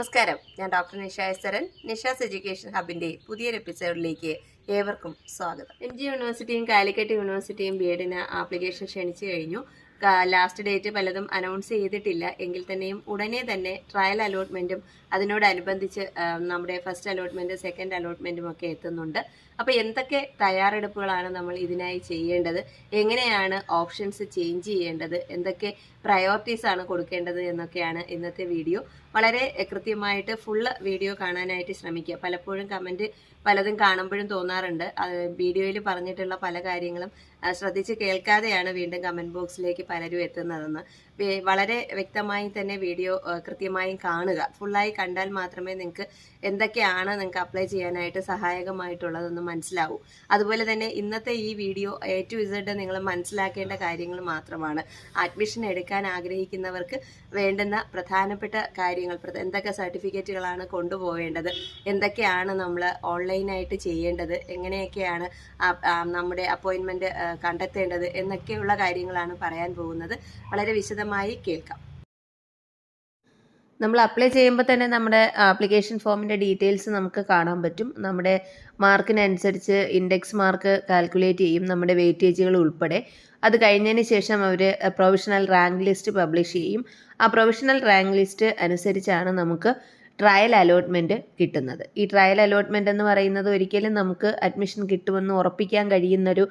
നമസ്കാരം. ഞാൻ doctor Nisha Estharan Nisha's education ഹബിന്റെ പുതിയൊരു എപ്പിസോഡിലേക്ക് ഏവർക്കും സ്വാഗതം. എം ജി യൂണിവേഴ്സിറ്റിയും കാലിക്കറ്റ് യൂണിവേഴ്സിറ്റിയും ബി എഡിന് ആപ്ലിക്കേഷൻ ക്ഷണിച്ചു കഴിഞ്ഞു. ലാസ്റ്റ് ഡേറ്റ് പലതും അനൗൺസ് ചെയ്തിട്ടില്ല. എങ്കിൽ തന്നെയും ഉടനെ തന്നെ ട്രയൽ അലോട്ട്മെന്റും അതിനോടനുബന്ധിച്ച് നമ്മുടെ ഫസ്റ്റ് അലോട്ട്മെന്റ് സെക്കൻഡ് അലോട്ട്മെന്റും ഒക്കെ എത്തുന്നുണ്ട്. അപ്പോൾ എന്തൊക്കെ തയ്യാറെടുപ്പുകളാണ് നമ്മൾ ഇതിനായി ചെയ്യേണ്ടത്? എങ്ങനെയാണ് ഓപ്ഷൻസ് ചേഞ്ച് ചെയ്യേണ്ടത്? എന്തൊക്കെ പ്രയോറിറ്റീസ് ആണ് കൊടുക്കേണ്ടത് എന്നൊക്കെയാണ് ഇന്നത്തെ വീഡിയോ വളരെ കൃത്യമായിട്ട് ഫുള്ള് വീഡിയോ കാണാനായിട്ട് ശ്രമിക്കുക. പലപ്പോഴും കമന്റ് പലതും കാണുമ്പോഴും തോന്നാറുണ്ട്. വീഡിയോയിൽ പറഞ്ഞിട്ടുള്ള പല കാര്യങ്ങളും ശ്രദ്ധിച്ച് കേൾക്കാതെയാണ് വീണ്ടും കമന്റ് ബോക്സിലേക്ക് പലരും എത്തുന്നതെന്ന്. വളരെ വ്യക്തമായി തന്നെ വീഡിയോ കൃത്യമായും കാണുക. ഫുള്ളായി കണ്ടാൽ മാത്രമേ നിങ്ങൾക്ക് എന്തൊക്കെയാണ് നിങ്ങൾക്ക് അപ്ലൈ ചെയ്യാനായിട്ട് സഹായകമായിട്ടുള്ളതെന്ന് മനസ്സിലാവൂ. അതുപോലെ തന്നെ ഇന്നത്തെ ഈ വീഡിയോ എ ടു ഇസഡ് നിങ്ങൾ മനസ്സിലാക്കേണ്ട കാര്യങ്ങൾ മാത്രമാണ്. അഡ്മിഷൻ എടുക്കാൻ ആഗ്രഹിക്കുന്നവർക്ക് വേണ്ടുന്ന പ്രധാനപ്പെട്ട കാര്യങ്ങൾ എന്തൊക്കെ സർട്ടിഫിക്കറ്റുകളാണ് കൊണ്ടുപോകേണ്ടത് എന്തൊക്കെയാണ് നമ്മൾ ഓൺലൈനായിട്ട് ചെയ്യേണ്ടത് എങ്ങനെയൊക്കെയാണ് നമ്മുടെ അപ്പോയിൻമെന്റ് കണ്ടെത്തേണ്ടത് എന്നൊക്കെയുള്ള കാര്യങ്ങളാണ് പറയാൻ പോകുന്നത്. വളരെ വിശദമായി കേൾക്കാം. നമ്മൾ അപ്ലൈ ചെയ്യുമ്പോൾ തന്നെ നമ്മുടെ ആപ്ലിക്കേഷൻ ഫോമിന്റെ ഡീറ്റെയിൽസ് നമുക്ക് കാണാൻ പറ്റും. നമ്മുടെ മാർക്കിനനുസരിച്ച് ഇൻഡെക്സ് മാർക്ക് കാൽക്കുലേറ്റ് ചെയ്യും നമ്മുടെ വെയിറ്റേജുകൾ ഉൾപ്പെടെ. അത് കഴിഞ്ഞതിന് ശേഷം അവർ പ്രൊവിഷണൽ റാങ്ക് ലിസ്റ്റ് പബ്ലിഷ് ചെയ്യും. ആ പ്രൊവിഷണൽ റാങ്ക് ലിസ്റ്റ് അനുസരിച്ചാണ് നമുക്ക് ട്രയൽ അലോട്ട്മെന്റ് കിട്ടുന്നത്. ഈ ട്രയൽ അലോട്ട്മെന്റ് എന്ന് പറയുന്നത് ഒരിക്കലും നമുക്ക് അഡ്മിഷൻ കിട്ടുമെന്ന് ഉറപ്പിക്കാൻ കഴിയുന്നൊരു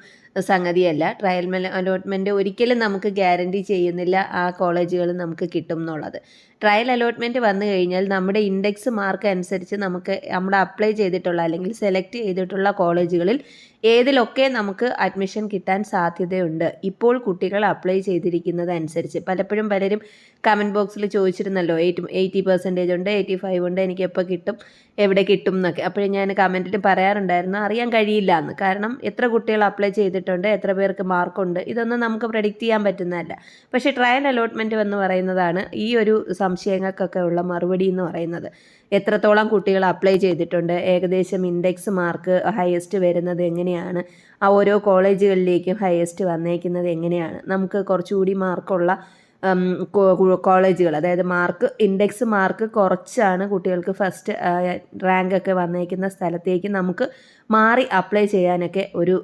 സംഗതിയല്ല. ട്രയൽ അലോട്ട്മെന്റ് ഒരിക്കലും നമുക്ക് ഗ്യാരണ്ടി ചെയ്യുന്നില്ല ആ കോളേജുകൾ നമുക്ക് കിട്ടും എന്നുള്ളത്. ട്രയൽ അലോട്ട്മെന്റ് വന്നു കഴിഞ്ഞാൽ നമ്മുടെ ഇൻഡെക്സ് മാർക്ക് അനുസരിച്ച് നമുക്ക് നമ്മൾ അപ്ലൈ ചെയ്തിട്ടുള്ള അല്ലെങ്കിൽ സെലക്ട് ചെയ്തിട്ടുള്ള കോളേജുകളിൽ ഏതിലൊക്കെ നമുക്ക് അഡ്മിഷൻ കിട്ടാൻ സാധ്യതയുണ്ട്. ഇപ്പോൾ കുട്ടികൾ അപ്ലൈ ചെയ്തിരിക്കുന്നത് അനുസരിച്ച്. പലപ്പോഴും പലരും കമന്റ് ബോക്സിൽ ചോദിച്ചിരുന്നല്ലോ എയ്റ്റ് എയ്റ്റി പെർസെന്റേജ് ഉണ്ട് എയ്റ്റി ഫൈവ് ഉണ്ട് എനിക്ക് എപ്പോൾ കിട്ടും എവിടെ കിട്ടും എന്നൊക്കെ. അപ്പോൾ ഞാൻ കമന്റിൽ പറയാറുണ്ടായിരുന്നു അറിയാൻ കഴിയില്ല എന്ന്. കാരണം എത്ര കുട്ടികൾ അപ്ലൈ ചെയ്തിട്ടുണ്ട് എത്ര പേർക്ക് മാർക്കുണ്ട് ഇതൊന്നും നമുക്ക് പ്രഡിക്റ്റ് ചെയ്യാൻ പറ്റുന്നതല്ല. പക്ഷേ ട്രയൽ അലോട്ട്മെന്റ് എന്ന് പറയുന്നതാണ് ഈ ഒരു സംശയങ്ങൾക്കൊക്കെ ഉള്ള മറുപടി എന്ന് പറയുന്നത്. എത്രത്തോളം കുട്ടികൾ അപ്ലൈ ചെയ്തിട്ടുണ്ട് ഏകദേശം ഇൻഡെക്സ് മാർക്ക് ഹയസ്റ്റ് വരുന്നത് എങ്ങനെയാണ് ആ ഓരോ കോളേജുകളിലേക്കും ഹയസ്റ്റ് വന്നേക്കുന്നത് എങ്ങനെയാണ് നമുക്ക് കുറച്ചുകൂടി മാർക്കുള്ള കോളേജുകൾ അതായത് മാർക്ക് ഇൻഡെക്സ് മാർക്ക് കുറച്ചാണ് കുട്ടികൾക്ക് ഫസ്റ്റ് റാങ്ക് ഒക്കെ വന്നേക്കുന്ന സ്ഥലത്തേക്ക് നമുക്ക് മാറി അപ്ലൈ ചെയ്യാനൊക്കെ ഒരു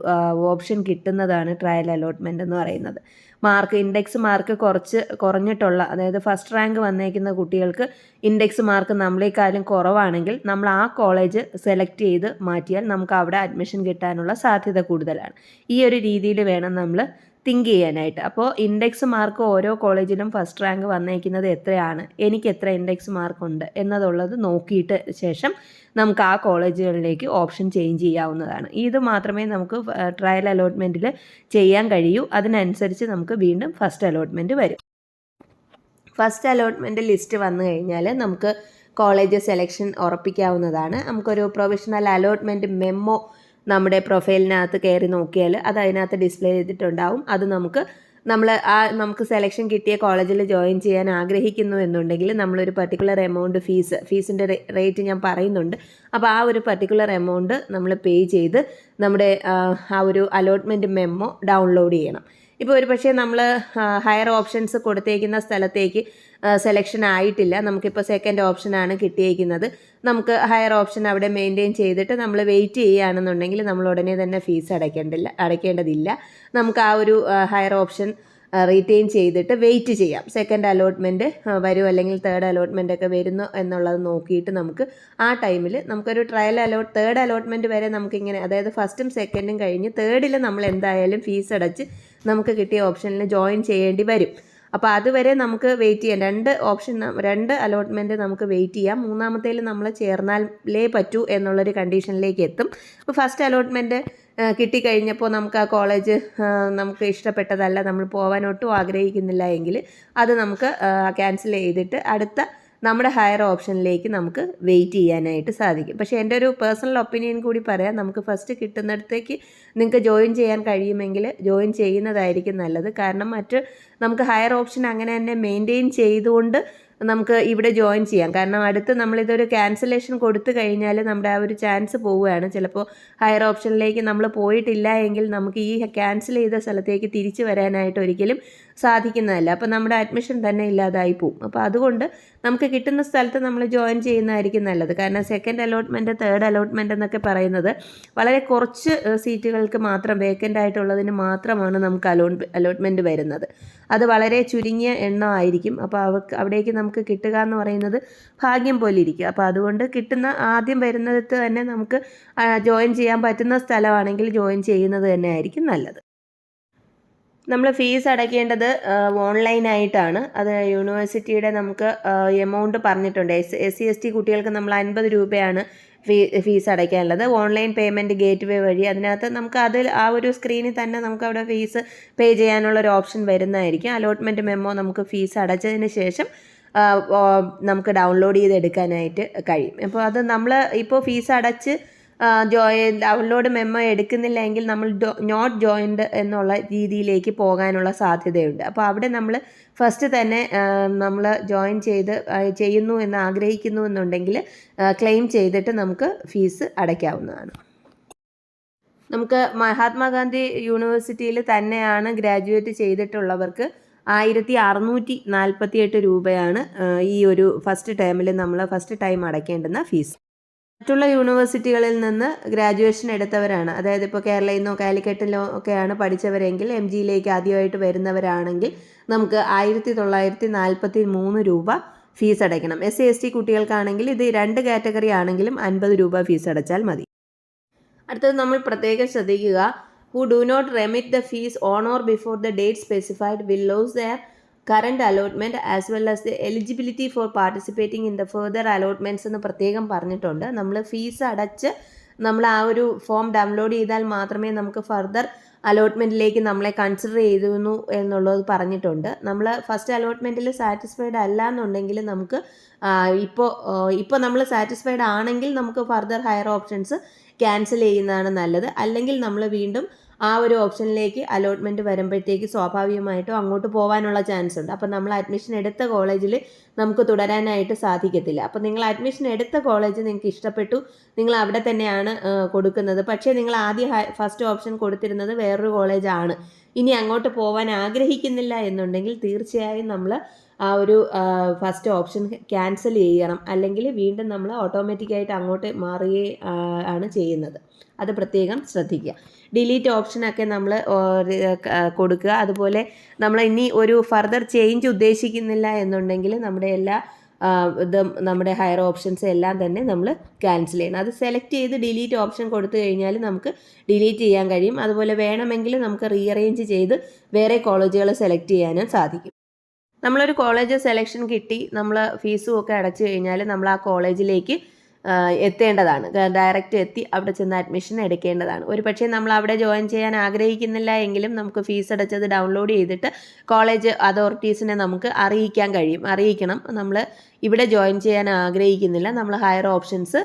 ഓപ്ഷൻ കിട്ടുന്നതാണ് ട്രയൽ അലോട്ട്മെന്റ് എന്ന് പറയുന്നത്. മാർക്ക് ഇൻഡെക്സ് മാർക്ക് കുറച്ച് കുറഞ്ഞിട്ടുള്ള അതായത് ഫസ്റ്റ് റാങ്ക് വന്നേക്കുന്ന കുട്ടികൾക്ക് ഇൻഡെക്സ് മാർക്ക് നമ്മളെക്കാളും കുറവാണെങ്കിൽ നമ്മൾ ആ കോളേജ് സെലക്ട് ചെയ്ത് മാറ്റിയാൽ നമുക്ക് അവിടെ അഡ്മിഷൻ കിട്ടാനുള്ള സാധ്യത കൂടുതലാണ്. ഈ ഒരു രീതിയിൽ വേണം നമ്മൾ തിങ്ക് ചെയ്യാനായിട്ട്. അപ്പോൾ ഇൻഡെക്സ് മാർക്ക് ഓരോ കോളേജിലും ഫസ്റ്റ് റാങ്ക് വന്നേക്കുന്നത് എത്രയാണ്? എനിക്ക് എത്ര ഇൻഡെക്സ് മാർക്ക് ഉണ്ട്? എന്നതുള്ളത് നോക്കിയിട്ട് ശേഷം നമുക്ക് ആ കോളേജുകളിലേക്ക് ഓപ്ഷൻ ചേഞ്ച് ചെയ്യാവുന്നതാണ്. ഇത് മാത്രമേ നമുക്ക് ട്രയൽ അലോട്ട്മെന്റിൽ ചെയ്യാൻ കഴിയൂ. അതിനനുസരിച്ച് നമുക്ക് വീണ്ടും ഫസ്റ്റ് അലോട്ട്മെന്റ് വരും. ഫസ്റ്റ് അലോട്ട്മെന്റ് ലിസ്റ്റ് വന്നു കഴിഞ്ഞാൽ നമുക്ക് കോളേജ് സെലക്ഷൻ ഉറപ്പിക്കാവുന്നതാണ്. നമുക്കൊരു പ്രൊവിഷണൽ അലോട്ട്മെന്റ് മെമ്മോ നമ്മുടെ പ്രൊഫൈലിനകത്ത് കയറി നോക്കിയാൽ അത് അതിനകത്ത് ഡിസ്പ്ലേ ചെയ്തിട്ടുണ്ടാവും. അത് നമുക്ക് നമ്മൾ ആ നമുക്ക് സെലക്ഷൻ കിട്ടിയ കോളേജിൽ ജോയിൻ ചെയ്യാൻ ആഗ്രഹിക്കുന്നു എന്നുണ്ടെങ്കിൽ നമ്മളൊരു പർട്ടിക്കുലർ എമൗണ്ട് ഫീസ് ഫീസിന്റെ റേറ്റ് ഞാൻ പറയുന്നുണ്ട്. അപ്പോൾ ആ ഒരു പർട്ടിക്കുലർ എമൗണ്ട് നമ്മൾ പേ ചെയ്ത് നമ്മുടെ ആ, ഒരു അലോട്ട്മെന്റ് മെമ്മോ ഡൗൺലോഡ് ചെയ്യണം. ഇപ്പോൾ ഒരു പക്ഷേ നമ്മൾ ഹയർ ഓപ്ഷൻസ് കൊടുത്തേക്കുന്ന സ്ഥലത്തേക്ക് സെലക്ഷൻ ആയിട്ടില്ല. നമുക്കിപ്പോൾ സെക്കൻഡ് ഓപ്ഷനാണ് കിട്ടിയേക്കുന്നത്. നമുക്ക് ഹയർ ഓപ്ഷൻ അവിടെ മെയിന്റെയിൻ ചെയ്തിട്ട് നമ്മൾ വെയിറ്റ് ചെയ്യുകയാണെന്നുണ്ടെങ്കിൽ നമ്മൾ ഉടനെ തന്നെ ഫീസ് അടയ്ക്കേണ്ടില്ല അടയ്ക്കേണ്ടതില്ല. നമുക്ക് ആ ഒരു ഹയർ ഓപ്ഷൻ റീറ്റെയിൻ ചെയ്തിട്ട് വെയിറ്റ് ചെയ്യാം. സെക്കൻഡ് അലോട്ട്മെന്റ് വരുമോ അല്ലെങ്കിൽ തേർഡ് അലോട്ട്മെന്റ് ഒക്കെ വരുന്നു എന്നുള്ളത് നോക്കിയിട്ട് നമുക്ക് ആ ടൈമിൽ നമുക്കൊരു ട്രയൽ അലോട്ട് തേർഡ് അലോട്ട്മെന്റ് വരെ നമുക്കിങ്ങനെ അതായത് ഫസ്റ്റും സെക്കൻഡും കഴിഞ്ഞ് തേർഡിൽ നമ്മൾ എന്തായാലും ഫീസ് അടച്ച് നമുക്ക് കിട്ടിയ ഓപ്ഷനിൽ ജോയിൻ ചെയ്യേണ്ടി വരും. അപ്പോൾ അതുവരെ നമുക്ക് വെയിറ്റ് ചെയ്യാം. രണ്ട് ഓപ്ഷൻ രണ്ട് അലോട്ട്മെന്റ് നമുക്ക് വെയിറ്റ് ചെയ്യാം. മൂന്നാമത്തേൽ നമ്മൾ ചേർന്നാലേ പറ്റൂ എന്നുള്ളൊരു കണ്ടീഷനിലേക്ക് എത്തും. അപ്പോൾ ഫസ്റ്റ് അലോട്ട്മെന്റ് കിട്ടിക്കഴിഞ്ഞപ്പോൾ നമുക്ക് ആ കോളേജ് നമുക്ക് ഇഷ്ടപ്പെട്ടതല്ല നമ്മൾ പോകാൻ ഒട്ടും ആഗ്രഹിക്കുന്നില്ല എങ്കിൽ അത് നമുക്ക് ക്യാൻസൽ ചെയ്തിട്ട് അടുത്ത നമ്മുടെ ഹയർ ഓപ്ഷനിലേക്ക് നമുക്ക് വെയിറ്റ് ചെയ്യാനായിട്ട് സാധിക്കും. പക്ഷേ എന്റെ ഒരു പേഴ്സണൽ ഒപ്പീനിയൻ കൂടി പറയാം. നമുക്ക് ഫസ്റ്റ് കിട്ടുന്നിടത്തേക്ക് നിങ്ങൾക്ക് ജോയിൻ ചെയ്യാൻ കഴിയുമെങ്കിൽ ജോയിൻ ചെയ്യുന്നതായിരിക്കും നല്ലത്. കാരണം മറ്റ് നമുക്ക് ഹയർ ഓപ്ഷൻ അങ്ങനെ തന്നെ മെയിന്റെയിൻ ചെയ്തുകൊണ്ട് നമുക്ക് ഇവിടെ ജോയിൻ ചെയ്യാം. കാരണം അടുത്ത് നമ്മളിതൊരു ക്യാൻസലേഷൻ കൊടുത്തു കഴിഞ്ഞാൽ നമ്മുടെ ആ ഒരു ചാൻസ് പോവുകയാണ്. ചിലപ്പോൾ ഹയർ ഓപ്ഷനിലേക്ക് നമ്മൾ പോയിട്ടില്ല എങ്കിൽ നമുക്ക് ഈ ക്യാൻസൽ ചെയ്ത സ്ഥലത്തേക്ക് തിരിച്ചു വരാനായിട്ട് ഒരിക്കലും സാധിക്കുന്നതല്ല. അപ്പോൾ നമ്മുടെ അഡ്മിഷൻ തന്നെ ഇല്ലാതായി പോവും അപ്പോൾ അതുകൊണ്ട് നമുക്ക് കിട്ടുന്ന സ്ഥലത്ത് നമ്മൾ ജോയിൻ ചെയ്യുന്നതായിരിക്കും നല്ലത്. കാരണം സെക്കൻഡ് അലോട്ട്മെന്റ് തേർഡ് അലോട്ട്മെന്റ് എന്നൊക്കെ പറയുന്നത് വളരെ കുറച്ച് സീറ്റുകൾക്ക് മാത്രം വേക്കന്റ് ആയിട്ടുള്ളതിന് മാത്രമാണ് നമുക്ക് അലോട്ട് അലോട്ട്മെന്റ് വരുന്നത്. അത് വളരെ ചുരുങ്ങിയ എണ്ണം ആയിരിക്കും. അപ്പോൾ അവർക്ക് അവിടേക്ക് നമുക്ക് കിട്ടുക എന്ന് പറയുന്നത് ഭാഗ്യം പോലെ ഇരിക്കും. അപ്പോൾ അതുകൊണ്ട് കിട്ടുന്ന ആദ്യം വരുന്നിടത്ത് തന്നെ നമുക്ക് ജോയിൻ ചെയ്യാൻ പറ്റുന്ന സ്ഥലമാണെങ്കിൽ ജോയിൻ ചെയ്യുന്നത് തന്നെ ആയിരിക്കും നല്ലത്. നമ്മൾ ഫീസ് അടയ്ക്കേണ്ടത് ഓൺലൈനായിട്ടാണ് അത് യൂണിവേഴ്സിറ്റിയുടെ നമുക്ക് എമൗണ്ട് പറഞ്ഞിട്ടുണ്ട്. S S C S T കുട്ടികൾക്ക് നമ്മൾ അൻപത് രൂപയാണ് ഫീ ഫീസ് അടയ്ക്കാനുള്ളത്. ഓൺലൈൻ പേയ്മെന്റ് ഗേറ്റ് വേ വഴി അതിനകത്ത് നമുക്ക് അതിൽ ആ ഒരു സ്ക്രീനിൽ തന്നെ നമുക്ക് അവിടെ ഫീസ് പേ ചെയ്യാനുള്ള ഒരു ഓപ്ഷൻ വരുന്നതായിരിക്കും. അലോട്ട്മെന്റ് മെമ്മോ നമുക്ക് ഫീസ് അടച്ചതിന് ശേഷം നമുക്ക് ഡൗൺലോഡ് ചെയ്തെടുക്കാനായിട്ട് കഴിയും. അപ്പോൾ അത് നമ്മൾ ഇപ്പോൾ ഫീസ് അടച്ച് ജോയിൻ അവളോട് മെമ്മോ എടുക്കുന്നില്ല എങ്കിൽ നമ്മൾ നോട്ട് ജോയിൻഡ് എന്നുള്ള രീതിയിലേക്ക് പോകാനുള്ള സാധ്യതയുണ്ട്. അപ്പോൾ അവിടെ നമ്മൾ ഫസ്റ്റ് തന്നെ നമ്മൾ ജോയിൻ ചെയ്ത് ചെയ്യുന്നു എന്ന് ആഗ്രഹിക്കുന്നു എന്നുണ്ടെങ്കിൽ ക്ലെയിം ചെയ്തിട്ട് നമുക്ക് ഫീസ് അടയ്ക്കാവുന്നതാണ്. നമുക്ക് മഹാത്മാഗാന്ധി യൂണിവേഴ്സിറ്റിയിൽ തന്നെയാണ് ഗ്രാജുവേറ്റ് ചെയ്തിട്ടുള്ളവർക്ക് ആയിരത്തി അറുന്നൂറ്റി നാൽപ്പത്തി എട്ട് രൂപയാണ് ഈ ഒരു ഫസ്റ്റ് ടേമിൽ നമ്മൾ ഫസ്റ്റ് ടൈം അടയ്ക്കേണ്ടുന്ന ഫീസ് മറ്റുള്ള യൂണിവേഴ്സിറ്റികളിൽ നിന്ന് ഗ്രാജുവേഷൻ എടുത്തവരാണ്. അതായത് ഇപ്പോൾ കേരളയിൽ നിന്നോ കാലിക്കറ്റിലോ ഒക്കെയാണ് പഠിച്ചവരെങ്കിൽ എം ജിയിലേക്ക് ആദ്യമായിട്ട് വരുന്നവരാണെങ്കിൽ നമുക്ക് ആയിരത്തി തൊള്ളായിരത്തി നാൽപ്പത്തി മൂന്ന് രൂപ ഫീസ് അടയ്ക്കണം. എസ് സി എസ് ടി കുട്ടികൾക്കാണെങ്കിൽ ഇത് രണ്ട് കാറ്റഗറി ആണെങ്കിലും അൻപത് രൂപ ഫീസ് അടച്ചാൽ മതി. അടുത്തത് നമ്മൾ പ്രത്യേകം ശ്രദ്ധിക്കുക. Who do not remit the fees on or before the date specified will lose their current allotment as well as the eligibility for participating in the further allotments എന്ന് പ്രത്യേകം പറഞ്ഞിട്ടുണ്ട്. നമ്മൾ ഫീസ് അടച്ച് നമ്മൾ ആ ഒരു ഫോം ഡൗൺലോഡ് ചെയ്താൽ മാത്രമേ നമുക്ക് ഫർദർ അലോട്ട്മെന്റിലേക്ക് നമ്മളെ കൺസിഡർ ചെയ്തിരുന്നു എന്നുള്ളത് പറഞ്ഞിട്ടുണ്ട്. നമ്മൾ ഫസ്റ്റ് അലോട്ട്മെന്റിൽ സാറ്റിസ്ഫൈഡ് അല്ല എന്നുണ്ടെങ്കിൽ നമുക്ക് ഇപ്പോൾ ഇപ്പോൾ നമ്മൾ സാറ്റിസ്ഫൈഡ് ആണെങ്കിൽ നമുക്ക് ഫർദർ ഹയർ ഓപ്ഷൻസ് ക്യാൻസൽ ചെയ്യുന്നതാണ് നല്ലത്. അല്ലെങ്കിൽ നമ്മൾ വീണ്ടും ആ ഒരു ഓപ്ഷനിലേക്ക് അലോട്ട്മെന്റ് വരുമ്പോഴത്തേക്ക് സ്വാഭാവികമായിട്ടും അങ്ങോട്ട് പോകാനുള്ള ചാൻസ് ഉണ്ട്. അപ്പോൾ നമ്മൾ അഡ്മിഷൻ എടുത്ത കോളേജിൽ നമുക്ക് തുടരാനായിട്ട് സാധിക്കത്തില്ല. അപ്പോൾ നിങ്ങൾ അഡ്മിഷൻ എടുത്ത കോളേജ് നിങ്ങൾക്ക് ഇഷ്ടപ്പെട്ടു. നിങ്ങൾ അവിടെ തന്നെയാണ് കൊടുക്കുന്നത്. പക്ഷേ നിങ്ങൾ ആദ്യം ഫസ്റ്റ് ഓപ്ഷൻ കൊടുത്തിരുന്നത് വേറൊരു കോളേജാണ് ഇനി അങ്ങോട്ട് പോകാൻ ആഗ്രഹിക്കുന്നില്ല എന്നുണ്ടെങ്കിൽ തീർച്ചയായും നമ്മൾ ആ ഒരു ഫസ്റ്റ് ഓപ്ഷൻ ക്യാൻസൽ ചെയ്യണം. അല്ലെങ്കിൽ വീണ്ടും നമ്മൾ ഓട്ടോമാറ്റിക്കായിട്ട് അങ്ങോട്ട് മാറുകയും ആണ് ചെയ്യുന്നത്. അത് പ്രത്യേകം ശ്രദ്ധിക്കുക. ഡിലീറ്റ് ഓപ്ഷനൊക്കെ നമ്മൾ കൊടുക്കുക. അതുപോലെ നമ്മൾ ഇനി ഒരു ഫർദർ ചേഞ്ച് ഉദ്ദേശിക്കുന്നില്ല എന്നുണ്ടെങ്കിൽ നമ്മുടെ എല്ലാ ഇതും നമ്മുടെ ഹയർ ഓപ്ഷൻസ് എല്ലാം തന്നെ നമ്മൾ ക്യാൻസൽ ചെയ്യണം. അത് സെലക്ട് ചെയ്ത് ഡിലീറ്റ് ഓപ്ഷൻ കൊടുത്തു കഴിഞ്ഞാൽ നമുക്ക് ഡിലീറ്റ് ചെയ്യാൻ കഴിയും. അതുപോലെ വേണമെങ്കിൽ നമുക്ക് റീഅറേഞ്ച് ചെയ്ത് വേറെ കോളേജുകൾ സെലക്ട് ചെയ്യാനും സാധിക്കും. നമ്മളൊരു കോളേജ് സെലക്ഷൻ കിട്ടി നമ്മൾ ഫീസും ഒക്കെ അടച്ചു കഴിഞ്ഞാൽ നമ്മൾ ആ കോളേജിലേക്ക് എത്തേണ്ടതാണ്. ഡയറക്റ്റ് എത്തി അവിടെ ചെന്ന് അഡ്മിഷൻ എടുക്കേണ്ടതാണ്. ഒരു പക്ഷേ നമ്മൾ അവിടെ ജോയിൻ ചെയ്യാൻ ആഗ്രഹിക്കുന്നില്ല എങ്കിലും നമുക്ക് ഫീസ് അടച്ചത് ഡൗൺലോഡ് ചെയ്തിട്ട് കോളേജ് അതോറിറ്റീസിനെ നമുക്ക് അറിയിക്കാൻ കഴിയും. അറിയിക്കണം. നമ്മൾ ഇവിടെ ജോയിൻ ചെയ്യാൻ ആഗ്രഹിക്കുന്നില്ല. നമ്മൾ ഹയർ ഓപ്ഷൻസ്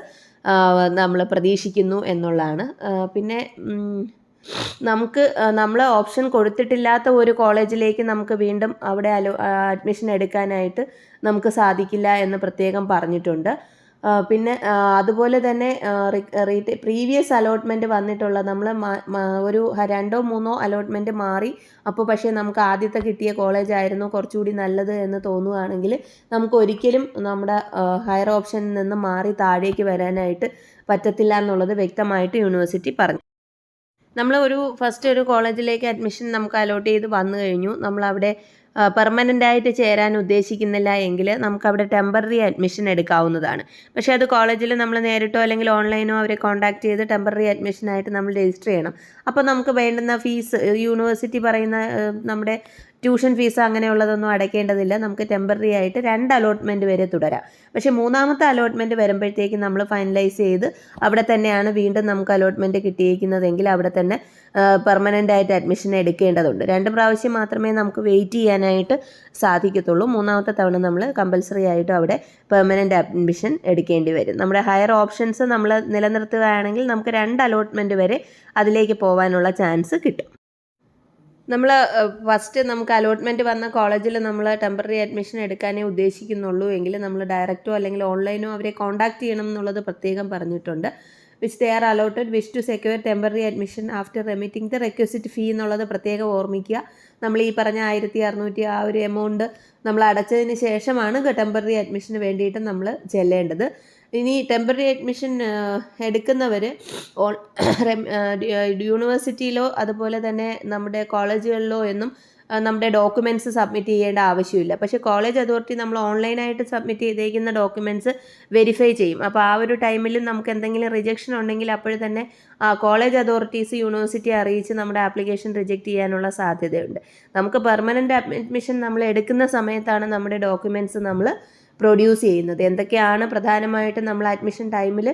നമ്മൾ പ്രതീക്ഷിക്കുന്നു എന്നുള്ളതാണ്. പിന്നെ നമുക്ക് നമ്മൾ ഓപ്ഷൻ കൊടുത്തിട്ടില്ലാത്ത ഒരു കോളേജിലേക്ക് നമുക്ക് വീണ്ടും അവിടെ അലോ അഡ്മിഷൻ എടുക്കാനായിട്ട് നമുക്ക് സാധിക്കില്ല എന്ന് പ്രത്യേകം പറഞ്ഞിട്ടുണ്ട്. പിന്നെ അതുപോലെ തന്നെ പ്രീവിയസ് അലോട്ട്മെന്റ് വന്നിട്ടുള്ള നമ്മൾ ഒരു രണ്ടോ മൂന്നോ അലോട്ട്മെന്റ് മാറി. അപ്പോൾ പക്ഷേ നമുക്ക് ആദ്യത്തെ കിട്ടിയ കോളേജായിരുന്നു കുറച്ചുകൂടി നല്ലത് എന്ന് തോന്നുകയാണെങ്കിൽ നമുക്ക് ഒരിക്കലും നമ്മുടെ ഹയർ ഓപ്ഷനിൽ നിന്ന് മാറി താഴേക്ക് വരാനായിട്ട് പറ്റത്തില്ല എന്നുള്ളത് വ്യക്തമായിട്ട് യൂണിവേഴ്സിറ്റി പറഞ്ഞു. നമ്മൾ ഒരു ഫസ്റ്റ് ഒരു കോളേജിലേക്ക് അഡ്മിഷൻ നമുക്ക് അലോട്ട് ചെയ്ത് വന്നു കഴിഞ്ഞു. നമ്മൾ അവിടെ പെർമനന്റ് ആയിട്ട് ചേരാൻ ഉദ്ദേശിക്കുന്നില്ല എങ്കിൽ നമുക്കവിടെ ടെമ്പററി അഡ്മിഷൻ എടുക്കാവുന്നതാണ്. പക്ഷേ അത് കോളേജിൽ നമ്മൾ നേരിട്ടോ അല്ലെങ്കിൽ ഓൺലൈനോ അവരെ കോൺടാക്ട് ചെയ്ത് ടെമ്പററി അഡ്മിഷനായിട്ട് നമ്മൾ രജിസ്റ്റർ ചെയ്യണം. അപ്പോൾ നമുക്ക് വേണ്ടുന്ന ഫീസ് യൂണിവേഴ്സിറ്റി പറയുന്ന നമ്മുടെ ട്യൂഷൻ ഫീസ് അങ്ങനെയുള്ളതൊന്നും അടയ്ക്കേണ്ടതില്ല. നമുക്ക് ടെമ്പററി ആയിട്ട് രണ്ട് അലോട്ട്മെന്റ് വരെ തുടരാം. പക്ഷേ മൂന്നാമത്തെ അലോട്ട്മെന്റ് വരുമ്പോഴത്തേക്ക് നമ്മൾ ഫൈനലൈസ് ചെയ്ത് അവിടെ തന്നെയാണ് വീണ്ടും നമുക്ക് അലോട്ട്മെന്റ് കിട്ടിയിരിക്കുന്നതെങ്കിൽ അവിടെ തന്നെ പെർമനന്റ് ആയിട്ട് അഡ്മിഷൻ എടുക്കേണ്ടതുണ്ട്. രണ്ട് പ്രാവശ്യം മാത്രമേ നമുക്ക് വെയിറ്റ് ചെയ്യാനായിട്ട് സാധിക്കത്തുള്ളൂ. മൂന്നാമത്തെ തവണ നമ്മൾ കമ്പൽസറി ആയിട്ട് അവിടെ പെർമനന്റ് അഡ്മിഷൻ എടുക്കേണ്ടി വരും. നമ്മുടെ ഹയർ ഓപ്ഷൻസ് നമ്മൾ നിലനിർത്തുകയാണെങ്കിൽ നമുക്ക് രണ്ട് അലോട്ട്മെന്റ് വരെ അതിലേക്ക് പോകാനുള്ള ചാൻസ് കിട്ടും. നമ്മൾ ഫസ്റ്റ് നമുക്ക് അലോട്ട്മെന്റ് വന്ന കോളേജിൽ നമ്മൾ ടെമ്പററി അഡ്മിഷൻ എടുക്കാനേ ഉദ്ദേശിക്കുന്നുള്ളൂ. എങ്കിൽ നമ്മൾ ഡയറക്റ്റോ അല്ലെങ്കിൽ ഓൺലൈനോ അവരെ കോൺടാക്ട് ചെയ്യണം എന്നുള്ളത് പ്രത്യേകം പറഞ്ഞിട്ടുണ്ട്. Which they are allotted wish to secure temporary admission after remitting the requisite fee എന്നുള്ളത് പ്രത്യേകം ഓർമ്മിക്കുക. നമ്മൾ ഈ പറഞ്ഞ ആയിരത്തി അറുന്നൂറ്റി ആ ഒരു എമൗണ്ട് നമ്മൾ അടച്ചതിന് ശേഷമാണ് ടെമ്പററി അഡ്മിഷന് വേണ്ടിയിട്ട് നമ്മൾ ചെല്ലേണ്ടത്. ഇനി ടെമ്പററി അഡ്മിഷൻ എടുക്കുന്നവർ ഓൺ യൂണിവേഴ്സിറ്റിയിലോ അതുപോലെ തന്നെ നമ്മുടെ കോളേജുകളിലോ എന്നും നമ്മുടെ ഡോക്യുമെന്റ്സ് സബ്മിറ്റ് ചെയ്യേണ്ട ആവശ്യമില്ല. പക്ഷേ കോളേജ് അതോറിറ്റി നമ്മൾ ഓൺലൈനായിട്ട് സബ്മിറ്റ് ചെയ്തേക്കുന്ന ഡോക്യുമെന്റ്സ് വെരിഫൈ ചെയ്യും. അപ്പോൾ ആ ഒരു ടൈമിൽ നമുക്ക് എന്തെങ്കിലും റിജക്ഷൻ ഉണ്ടെങ്കിൽ അപ്പോൾ തന്നെ കോളേജ് അതോറിറ്റീസ് യൂണിവേഴ്സിറ്റി അറിയിച്ച് നമ്മുടെ ആപ്ലിക്കേഷൻ റിജക്റ്റ് ചെയ്യാനുള്ള സാധ്യതയുണ്ട്. നമുക്ക് പെർമനന്റ് അഡ്മിഷൻ നമ്മൾ എടുക്കുന്ന സമയത്താണ് നമ്മുടെ ഡോക്യുമെന്റ്സ് നമ്മൾ പ്രൊഡ്യൂസ് ചെയ്യുന്നത്? എന്തൊക്കെയാണ് പ്രധാനമായിട്ടും നമ്മൾ അഡ്മിഷൻ ടൈമിൽ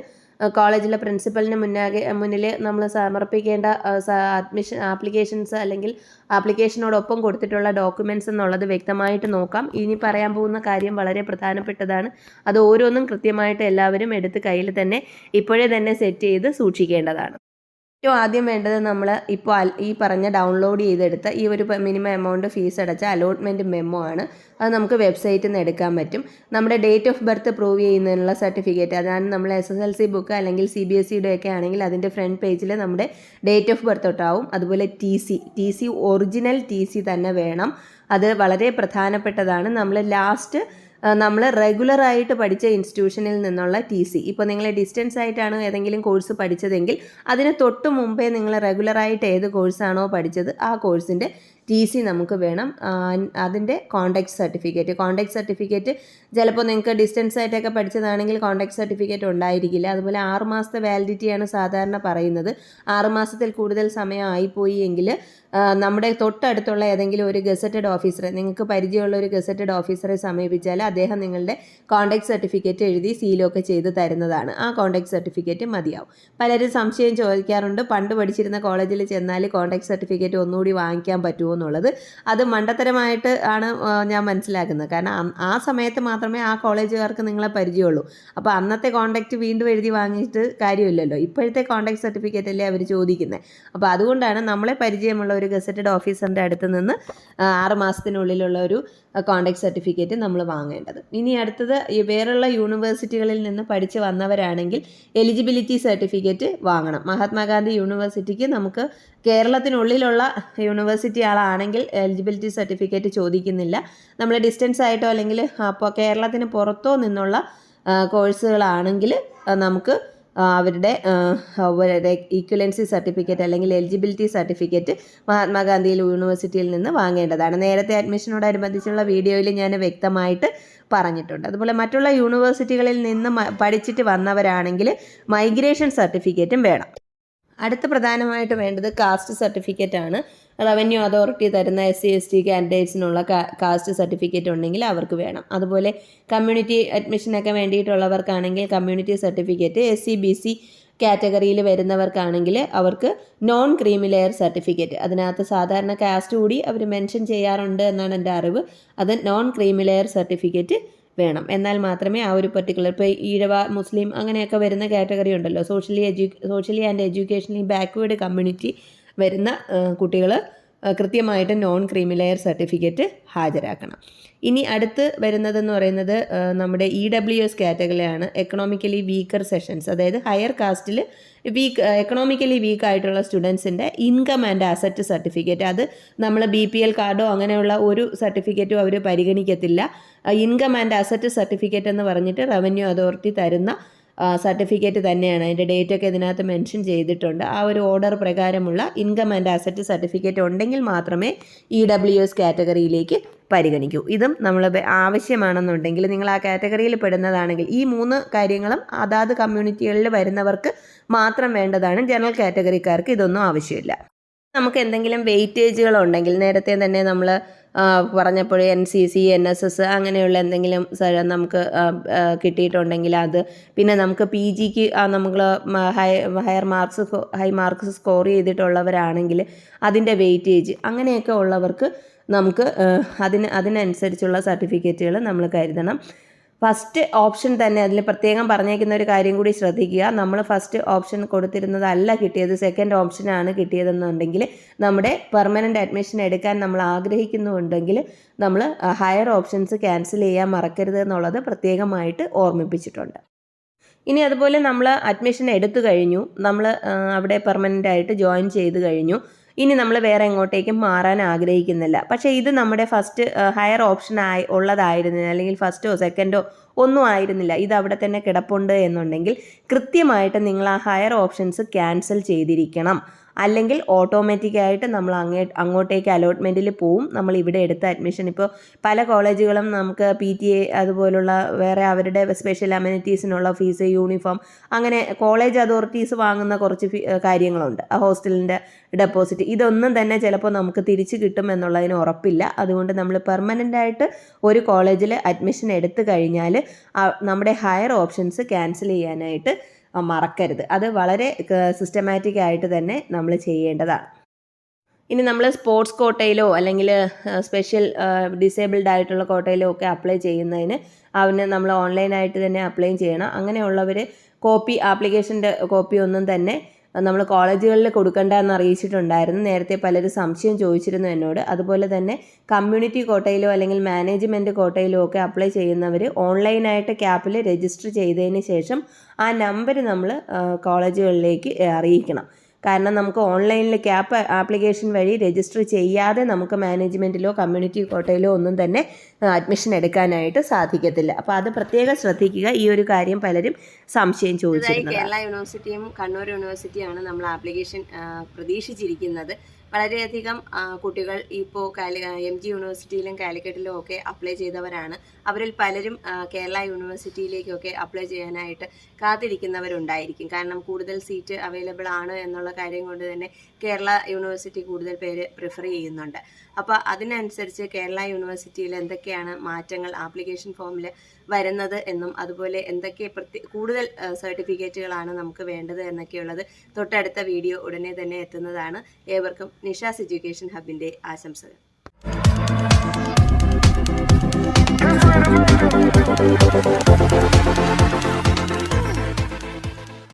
കോളേജിലെ പ്രിൻസിപ്പലിന് മുന്നാകെ മുന്നിൽ നമ്മൾ സമർപ്പിക്കേണ്ട അഡ്മിഷൻ ആപ്ലിക്കേഷൻസ് അല്ലെങ്കിൽ ആപ്ലിക്കേഷനോടൊപ്പം കൊടുത്തിട്ടുള്ള ഡോക്യുമെന്റ്സ് എന്നുള്ളത് വ്യക്തമായിട്ട് നോക്കാം. ഇനി പറയാൻ പോകുന്ന കാര്യം വളരെ പ്രധാനപ്പെട്ടതാണ്. അത് ഓരോന്നും കൃത്യമായിട്ട് എല്ലാവരും എടുത്ത് കയ്യിൽ തന്നെ ഇപ്പോഴേ തന്നെ സെറ്റ് ചെയ്ത് സൂക്ഷിക്കേണ്ടതാണ്. ഏറ്റവും ആദ്യം വേണ്ടത് നമ്മൾ ഇപ്പോൾ ഈ പറഞ്ഞ ഡൗൺലോഡ് ചെയ്തെടുത്ത ഈ ഒരു മിനിമം എമൗണ്ട് ഫീസ് അടച്ച അലോട്ട്മെന്റ് മെമ്മോ ആണ്. അത് നമുക്ക് വെബ്സൈറ്റിൽ നിന്ന് എടുക്കാൻ പറ്റും. നമ്മുടെ ഡേറ്റ് ഓഫ് ബർത്ത് പ്രൂവ് ചെയ്യുന്നതിനുള്ള സർട്ടിഫിക്കറ്റ് അതാണ് നമ്മൾ S S L C book അല്ലെങ്കിൽ സി ബി എസ് സിയുടെ ഒക്കെ ആണെങ്കിൽ അതിന്റെ ഫ്രണ്ട് പേജിൽ നമ്മുടെ ഡേറ്റ് ഓഫ് ബർത്ത് തൊട്ടാവും. അതുപോലെ T C T C original T C തന്നെ വേണം. അത് വളരെ പ്രധാനപ്പെട്ടതാണ്. നമ്മൾ ലാസ്റ്റ് നമ്മൾ റെഗുലറായിട്ട് പഠിച്ച ഇൻസ്റ്റിറ്റ്യൂഷനിൽ നിന്നുള്ള ടി സി ഇപ്പോൾ നിങ്ങൾ ഡിസ്റ്റൻസ് ആയിട്ടാണ് ഏതെങ്കിലും കോഴ്സ് പഠിച്ചതെങ്കിൽ അതിന് തൊട്ട് മുമ്പേ നിങ്ങൾ റെഗുലറായിട്ട് ഏത് കോഴ്സാണോ പഠിച്ചത് ആ കോഴ്സിന്റെ ടി സി നമുക്ക് വേണം. അതിന്റെ കോണ്ടാക്ട് സർട്ടിഫിക്കറ്റ് കോണ്ടാക്ട് സർട്ടിഫിക്കറ്റ് ചിലപ്പോൾ നിങ്ങൾക്ക് ഡിസ്റ്റൻസ് ആയിട്ടൊക്കെ പഠിച്ചതാണെങ്കിൽ കോണ്ടാക്ട് സർട്ടിഫിക്കറ്റ് ഉണ്ടായിരിക്കില്ല. അതുപോലെ ആറ് മാസത്തെ വാലിഡിറ്റിയാണ് സാധാരണ പറയുന്നത്. ആറ് മാസത്തിൽ കൂടുതൽ സമയം ആയിപ്പോയി എങ്കിൽ നമ്മുടെ തൊട്ടടുത്തുള്ള ഏതെങ്കിലും ഒരു ഗസറ്റഡ് ഓഫീസറെ നിങ്ങൾക്ക് പരിചയമുള്ള ഒരു ഗസറ്റഡ് ഓഫീസറെ സമീപിച്ചാൽ അദ്ദേഹം നിങ്ങളുടെ കോണ്ടാക്ട് സർട്ടിഫിക്കറ്റ് എഴുതി സീലൊക്കെ ചെയ്ത് തരുന്നതാണ്. ആ കോണ്ടാക്ട് സർട്ടിഫിക്കറ്റ് മതിയാവും. പലരും സംശയം ചോദിക്കാറുണ്ട്. പണ്ട് പഠിച്ചിരുന്ന കോളേജിൽ ചെന്നാൽ കോണ്ടാക്ട് സർട്ടിഫിക്കറ്റ് ഒന്നുകൂടി വാങ്ങിക്കാൻ പറ്റുമോ എന്നുള്ളത് അത് മണ്ടത്തരമായിട്ട് ആണ് ഞാൻ മനസ്സിലാക്കുന്നത്. കാരണം ആ സമയത്ത് മാത്രമേ ആ കോളേജുകാർക്ക് നിങ്ങളെ പരിചയമുള്ളൂ. അപ്പോൾ അന്നത്തെ കോണ്ടാക്റ്റ് വീണ്ടും എഴുതി വാങ്ങിയിട്ട് കാര്യമില്ലല്ലോ. ഇപ്പോഴത്തെ കോണ്ടാക്ട് സർട്ടിഫിക്കറ്റ് അല്ലേ അവർ ചോദിക്കുന്നത് അപ്പോൾ അതുകൊണ്ടാണ് നമ്മളെ പരിചയമുള്ള ഒരു ഗസറ്റഡ് ഓഫീസറിന്റെ അടുത്ത് നിന്ന് ആറ് മാസത്തിനുള്ളിലുള്ള ഒരു കോണ്ടാക്ട് സർട്ടിഫിക്കറ്റ് നമ്മൾ വാങ്ങേണ്ടത്. ഇനി അടുത്തത് വേറെയുള്ള യൂണിവേഴ്സിറ്റികളിൽ നിന്ന് പഠിച്ച് വന്നവരാണെങ്കിൽ എലിജിബിലിറ്റി സർട്ടിഫിക്കറ്റ് വാങ്ങണം. മഹാത്മാഗാന്ധി യൂണിവേഴ്സിറ്റിക്ക് നമുക്ക് കേരളത്തിനുള്ളിലുള്ള യൂണിവേഴ്സിറ്റി ആളാണെങ്കിൽ എലിജിബിലിറ്റി സർട്ടിഫിക്കറ്റ് ചോദിക്കുന്നില്ല. നമ്മൾ ഡിസ്റ്റൻസ് ആയിട്ടോ അല്ലെങ്കിൽ അപ്പോൾ കേരളത്തിന് പുറത്തോ നിന്നുള്ള കോഴ്സുകളാണെങ്കിൽ നമുക്ക് അവരുടെ ഈക്വലൻസി സർട്ടിഫിക്കറ്റ് അല്ലെങ്കിൽ എലിജിബിലിറ്റി സർട്ടിഫിക്കറ്റ് മഹാത്മാഗാന്ധി യൂണിവേഴ്സിറ്റിയിൽ നിന്ന് വാങ്ങേണ്ടതാണ്. നേരത്തെ അഡ്മിഷനോടനുബന്ധിച്ചുള്ള വീഡിയോയിൽ ഞാൻ വ്യക്തമായിട്ട് പറഞ്ഞിട്ടുണ്ട്. അതുപോലെ മറ്റുള്ള യൂണിവേഴ്സിറ്റികളിൽ നിന്ന് പഠിച്ചിട്ട് വന്നവരാണെങ്കിൽ മൈഗ്രേഷൻ സർട്ടിഫിക്കറ്റും വേണം. അടുത്ത പ്രധാനമായിട്ട് വേണ്ടത് കാസ്റ്റ് സർട്ടിഫിക്കറ്റ് ആണ്. റവന്യൂ അതോറിറ്റി തരുന്ന എസ് സി എസ് ടി കാൻഡിഡേറ്റ്സിനുള്ള കാസ്റ്റ് സർട്ടിഫിക്കറ്റ് ഉണ്ടെങ്കിൽ അവർക്ക് വേണം. അതുപോലെ കമ്മ്യൂണിറ്റി അഡ്മിഷനൊക്കെ വേണ്ടിയിട്ടുള്ളവർക്കാണെങ്കിൽ community certificate S C B C കാറ്റഗറിയിൽ വരുന്നവർക്കാണെങ്കിൽ അവർക്ക് നോൺ ക്രീമി ലെയർ സർട്ടിഫിക്കറ്റ്. അതിനകത്ത് സാധാരണ കാസ്റ്റ് കൂടി അവർ മെൻഷൻ ചെയ്യാറുണ്ട് എന്നാണ് എന്റെ അറിവ്. അത് നോൺ ക്രീമി ലെയർ സർട്ടിഫിക്കറ്റ് വേണം. എന്നാൽ മാത്രമേ ആ ഒരു പർട്ടിക്കുലർ ഇപ്പോൾ ഈഴവ മുസ്ലിം അങ്ങനെയൊക്കെ വരുന്ന കാറ്റഗറി ഉണ്ടല്ലോ. Socially edu socially and educationally backward community വരുന്ന കുട്ടികൾ കൃത്യമായിട്ട് നോൺ ക്രീമി ലെയർ സർട്ടിഫിക്കറ്റ് ഹാജരാക്കണം. ഇനി അടുത്ത് വരുന്നതെന്ന് പറയുന്നത് നമ്മുടെ ഇ ഡബ്ല്യു എസ് കാറ്റഗറിയാണ് എക്കണോമിക്കലി വീക്കർ സെഷൻസ് അതായത് ഹയർ കാസ്റ്റിൽ വീക്ക് എക്കണോമിക്കലി വീക്ക് ആയിട്ടുള്ള സ്റ്റുഡൻസിന്റെ ഇൻകം ആൻഡ് അസറ്റ് സർട്ടിഫിക്കറ്റ് അത് നമ്മൾ ബി പി എൽ കാർഡോ അങ്ങനെയുള്ള ഒരു സർട്ടിഫിക്കറ്റോ അവർ പരിഗണിക്കത്തില്ല. ഇൻകം ആൻഡ് അസറ്റ് സർട്ടിഫിക്കറ്റ് എന്ന് പറഞ്ഞിട്ട് റവന്യൂ അതോറിറ്റി തരുന്ന സർട്ടിഫിക്കറ്റ് തന്നെയാണ്. അതിന്റെ ഡേറ്റ് ഒക്കെ ഇതിനകത്ത് മെൻഷൻ ചെയ്തിട്ടുണ്ട്. ആ ഒരു ഓർഡർ പ്രകാരമുള്ള ഇൻകം ആൻഡ് അസറ്റ് സർട്ടിഫിക്കറ്റ് ഉണ്ടെങ്കിൽ മാത്രമേ ഇ ഡബ്ല്യു എസ് കാറ്റഗറിയിലേക്ക് പരിഗണിക്കൂ. ഇതും നമ്മൾ ആവശ്യമാണെന്നുണ്ടെങ്കിൽ നിങ്ങൾ ആ കാറ്റഗറിയിൽ പെടുന്നതാണെങ്കിൽ ഈ മൂന്ന് കാര്യങ്ങളും അതാത് കമ്മ്യൂണിറ്റികളിൽ വരുന്നവർക്ക് മാത്രം വേണ്ടതാണ്. ജനറൽ കാറ്റഗറിക്കാർക്ക് ഇതൊന്നും ആവശ്യമില്ല. നമുക്ക് എന്തെങ്കിലും വെയിറ്റേജുകൾ ഉണ്ടെങ്കിൽ നേരത്തെ തന്നെ നമ്മൾ പറഞ്ഞപ്പോൾ N C C N S S അങ്ങനെയുള്ള എന്തെങ്കിലും നമുക്ക് കിട്ടിയിട്ടുണ്ടെങ്കിൽ അത് പിന്നെ നമുക്ക് പി ജിക്ക് നമ്മൾ high higher marks high marks score ചെയ്തിട്ടുള്ളവരാണെങ്കിൽ അതിന്റെ വെയിറ്റേജ് അങ്ങനെയൊക്കെ ഉള്ളവർക്ക് നമുക്ക് അതിന് അതിനനുസരിച്ചുള്ള സർട്ടിഫിക്കറ്റുകൾ നമ്മൾ കരുതണം. ഫസ്റ്റ് ഓപ്ഷൻ തന്നെ അതിൽ പ്രത്യേകം പറഞ്ഞേക്കുന്ന ഒരു കാര്യം കൂടി ശ്രദ്ധിക്കുക. നമ്മൾ ഫസ്റ്റ് ഓപ്ഷൻ കൊടുത്തിരുന്നതല്ല കിട്ടിയത്. സെക്കൻഡ് ഓപ്ഷനാണ് കിട്ടിയതെന്നുണ്ടെങ്കിൽ നമ്മുടെ പെർമനന്റ് അഡ്മിഷൻ എടുക്കാൻ നമ്മൾ ആഗ്രഹിക്കുന്നുണ്ടെങ്കിൽ നമ്മൾ ഹയർ ഓപ്ഷൻസ് ക്യാൻസൽ ചെയ്യാൻ മറക്കരുത് എന്നുള്ളത് പ്രത്യേകമായിട്ട് ഓർമ്മിപ്പിച്ചിട്ടുണ്ട്. ഇനി അതുപോലെ നമ്മൾ അഡ്മിഷൻ എടുത്തു കഴിഞ്ഞു. നമ്മൾ അവിടെ പെർമനന്റ് ആയിട്ട് ജോയിൻ ചെയ്ത് കഴിഞ്ഞു. ഇനി നമ്മൾ വേറെ എങ്ങോട്ടേക്കും മാറാൻ ആഗ്രഹിക്കുന്നില്ല. പക്ഷേ ഇത് നമ്മുടെ ഫസ്റ്റ് ഹയർ ഓപ്ഷൻ ആയി ഉള്ളതായിരുന്നില്ല. അല്ലെങ്കിൽ ഫസ്റ്റോ സെക്കൻഡോ ഒന്നും ആയിരുന്നില്ല. ഇത് അവിടെ തന്നെ കിടപ്പുണ്ട് എന്നുണ്ടെങ്കിൽ കൃത്യമായിട്ട് നിങ്ങൾ ആ ഹയർ ഓപ്ഷൻസ് ക്യാൻസൽ ചെയ്തിരിക്കണം. അല്ലെങ്കിൽ ഓട്ടോമാറ്റിക്കായിട്ട് നമ്മൾ അങ്ങേ അങ്ങോട്ടേക്ക് അലോട്ട്മെന്റിൽ പോവും. നമ്മൾ ഇവിടെ എടുത്ത അഡ്മിഷൻ ഇപ്പോൾ പല കോളേജുകളും നമുക്ക് പി ടി എ അതുപോലുള്ള വേറെ അവരുടെ സ്പെഷ്യൽ അമ്യൂണിറ്റീസിനുള്ള ഫീസ് യൂണിഫോം അങ്ങനെ കോളേജ് അതോറിറ്റീസ് വാങ്ങുന്ന കുറച്ച് കാര്യങ്ങളുണ്ട്. ആ ഹോസ്റ്റലിന്റെ ഡെപ്പോസിറ്റ് ഇതൊന്നും തന്നെ ചിലപ്പോൾ നമുക്ക് തിരിച്ച് കിട്ടും എന്നുള്ളതിന് ഉറപ്പില്ല. അതുകൊണ്ട് നമ്മൾ പെർമനന്റ് ആയിട്ട് ഒരു കോളേജിൽ അഡ്മിഷൻ എടുത്തു കഴിഞ്ഞാൽ നമ്മുടെ ഹയർ ഓപ്ഷൻസ് ക്യാൻസൽ ചെയ്യാനായിട്ട് മറക്കരുത്. അത് വളരെ സിസ്റ്റമാറ്റിക് ആയിട്ട് തന്നെ നമ്മൾ ചെയ്യേണ്ടതാണ് ഇനി നമ്മൾ സ്പോർട്സ് കോട്ടയിലോ അല്ലെങ്കിൽ സ്പെഷ്യൽ ഡിസേബിൾഡ് ആയിട്ടുള്ള കോട്ടയിലോ ഒക്കെ അപ്ലൈ ചെയ്യുന്നതിന് അവന് നമ്മൾ ഓൺലൈനായിട്ട് തന്നെ അപ്ലൈ ചെയ്യണം. അങ്ങനെയുള്ളവർ കോപ്പി ആപ്ലിക്കേഷന്റെ കോപ്പി ഒന്നും തന്നെ നമ്മൾ കോളേജുകളിൽ കൊടുക്കണ്ട എന്ന് അറിയിച്ചിട്ടുണ്ടായിരുന്നു. നേരത്തെ പലരും സംശയം ചോദിച്ചിരുന്നു എന്നോട്. അതുപോലെ തന്നെ കമ്മ്യൂണിറ്റി കോട്ടയിലോ അല്ലെങ്കിൽ മാനേജ്മെന്റ് കോട്ടയിലോ ഒക്കെ അപ്ലൈ ചെയ്യുന്നവർ ഓൺലൈനായിട്ട് ക്യാപ്പിൽ രജിസ്റ്റർ ചെയ്തതിന് ശേഷം ആ നമ്പർ നമ്മൾ കോളേജുകളിലേക്ക് അറിയിക്കണം. കാരണം നമുക്ക് ഓൺലൈനിൽ ക്യാപ്പ് ആപ്ലിക്കേഷൻ വഴി രജിസ്റ്റർ ചെയ്യാതെ നമുക്ക് മാനേജ്മെന്റിലോ കമ്മ്യൂണിറ്റി കോട്ടയിലോ ഒന്നും തന്നെ അഡ്മിഷൻ എടുക്കാനായിട്ട് സാധിക്കത്തില്ല. അപ്പോൾ അത് പ്രത്യേകം ശ്രദ്ധിക്കുക. ഈ ഒരു കാര്യം പലരും സംശയം ചോദിച്ചു കേരള യൂണിവേഴ്സിറ്റിയും കണ്ണൂർ യൂണിവേഴ്സിറ്റിയാണ് നമ്മൾ ആപ്ലിക്കേഷൻ പ്രതീക്ഷിച്ചിരിക്കുന്നത്. വളരെയധികം കുട്ടികൾ ഇപ്പോൾ കാലി എം ജി യൂണിവേഴ്സിറ്റിയിലും കാലിക്കറ്റിലും ഒക്കെ അപ്ലൈ ചെയ്തവരാണ്. അവരിൽ പലരും കേരള യൂണിവേഴ്സിറ്റിയിലേക്കൊക്കെ അപ്ലൈ ചെയ്യാനായിട്ട് കാത്തിരിക്കുന്നവരുണ്ടായിരിക്കും. കാരണം കൂടുതൽ സീറ്റ് അവൈലബിൾ ആണ് എന്നുള്ള കാര്യം കൊണ്ട് തന്നെ കേരള യൂണിവേഴ്സിറ്റി കൂടുതൽ പേര് പ്രിഫർ ചെയ്യുന്നുണ്ട്. അപ്പോൾ അതിനനുസരിച്ച് കേരള യൂണിവേഴ്സിറ്റിയിൽ എന്തൊക്കെയാണ് മാറ്റങ്ങൾ ആപ്ലിക്കേഷൻ ഫോമിൽ വരുന്നത് എന്നും അതുപോലെ എന്തൊക്കെ കൂടുതൽ സർട്ടിഫിക്കറ്റുകളാണ് നമുക്ക് വേണ്ടത് എന്നൊക്കെയുള്ളത് തൊട്ടടുത്ത വീഡിയോ ഉടനെ തന്നെ എത്തുന്നതാണ് ഏവർക്കും നിഷാസ് എഡ്യൂക്കേഷൻ ഹബിന്റെ ആശംസകൾ Thank you.